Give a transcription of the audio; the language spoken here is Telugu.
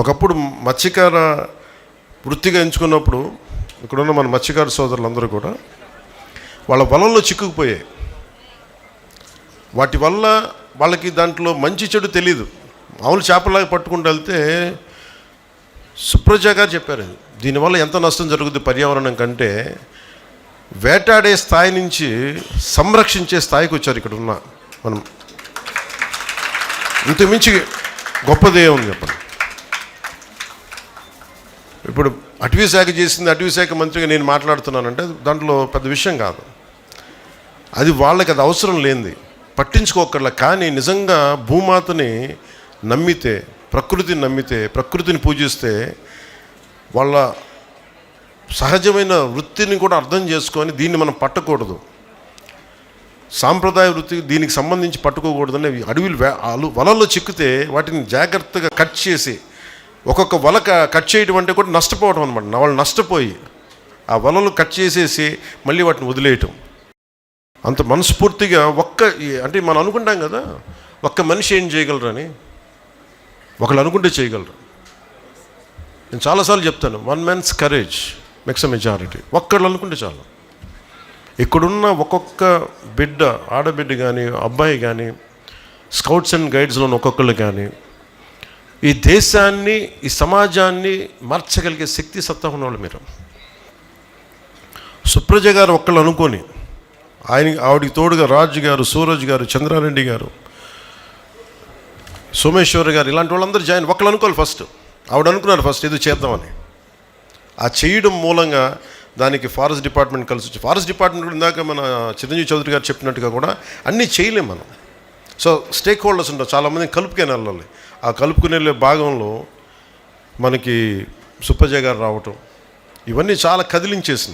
ఒకప్పుడు మత్స్యకార వృత్తిగా ఎంచుకున్నప్పుడు ఇక్కడున్న మన మత్స్యకార సోదరులందరూ కూడా వాళ్ళ వలల్లో చిక్కుకుపోయాయి. వాటి వల్ల వాళ్ళకి దాంట్లో మంచి చెడు తెలియదు మామూలు చేపలాగా పట్టుకుంటూ వెళ్తే సుప్రజ గారు చెప్పారు ఇది. దీనివల్ల ఎంత నష్టం జరుగుతుంది పర్యావరణం కంటే వేటాడే స్థాయి నుంచి సంరక్షించే స్థాయికి వచ్చారు ఇక్కడ ఉన్న మనం ఇంతకుమించి గొప్పదే ఉంది చెప్పండి? ఇప్పుడు అటవీ శాఖ చేసింది అటవీ శాఖ మంత్రిగా నేను మాట్లాడుతున్నానంటే దాంట్లో పెద్ద విషయం కాదు. అది వాళ్ళకి అది అవసరం లేనిది. పట్టించుకోకర్లా కానీ నిజంగా భూమాతని నమ్మితే ప్రకృతిని నమ్మితే ప్రకృతిని పూజిస్తే వాళ్ళ సహజమైన వృత్తిని కూడా అర్థం చేసుకొని దీన్ని మనం పట్టకూడదు. సాంప్రదాయ వృత్తి దీనికి సంబంధించి పట్టుకోకూడదని అవి అడవిలు వలల్లో చిక్కితే వాటిని జాగ్రత్తగా కట్ చేసి ఒక్కొక్క వల క- కట్ చేయడం అంటే కూడా నష్టపోవడం అనమాట వాళ్ళు నష్టపోయి ఆ వలలు కట్ చేసేసి మళ్ళీ వాటిని వదిలేయటం. అంత మనస్ఫూర్తిగా ఒక్క ఈ- అంటే మనం అనుకుంటాం కదా ఒక్క మనిషి ఏం చేయగలరని ఒకళ్ళు అనుకుంటే చేయగలరు. నేను చాలాసార్లు చెప్తాను one man's courage makes majority ఒక్కళ్ళు అనుకుంటే చాలు. ఇక్కడున్న ఒక్కొక్క బిడ్డ ఆడబిడ్డ కానీ అబ్బాయి కానీ స్కౌట్స్ అండ్ గైడ్స్లో ఉన్న ఒక్కొక్కళ్ళు కానీ ఈ దేశాన్ని ఈ సమాజాన్ని మార్చగలిగే శక్తి సత్తా ఉన్నవాళ్ళు మీరు. సుప్రజ గారు ఒక్కళ్ళు అనుకొని ఆయన ఆవిడికి తోడుగా రాజు గారు సూరజ్ గారు చంద్రారెడ్డి గారు సోమేశ్వర్ గారు ఇలాంటి వాళ్ళందరూ జాయిన్ ఒకళ్ళు అనుకోవాలి ఫస్ట్. ఆవిడ అనుకున్నారు ఫస్ట్ ఇది చేద్దామని. ఆ చేయడం మూలంగా దానికి ఫారెస్ట్ డిపార్ట్మెంట్ కలిసి వచ్చి ఫారెస్ట్ డిపార్ట్మెంట్ కూడా ఇందాక మన చిరంజీవి చౌదరి గారు చెప్పినట్టుగా కూడా అన్నీ చేయలేం మనం. సో స్టేక్ హోల్డర్స్ ఉంటారు. చాలామంది కలుపుకొని వెళ్ళాలి. ఆ కలుపుకుని వెళ్ళే భాగంలో మనకి సుప్పజయ్ గారు రావటం ఇవన్నీ చాలా కదిలించేసింది.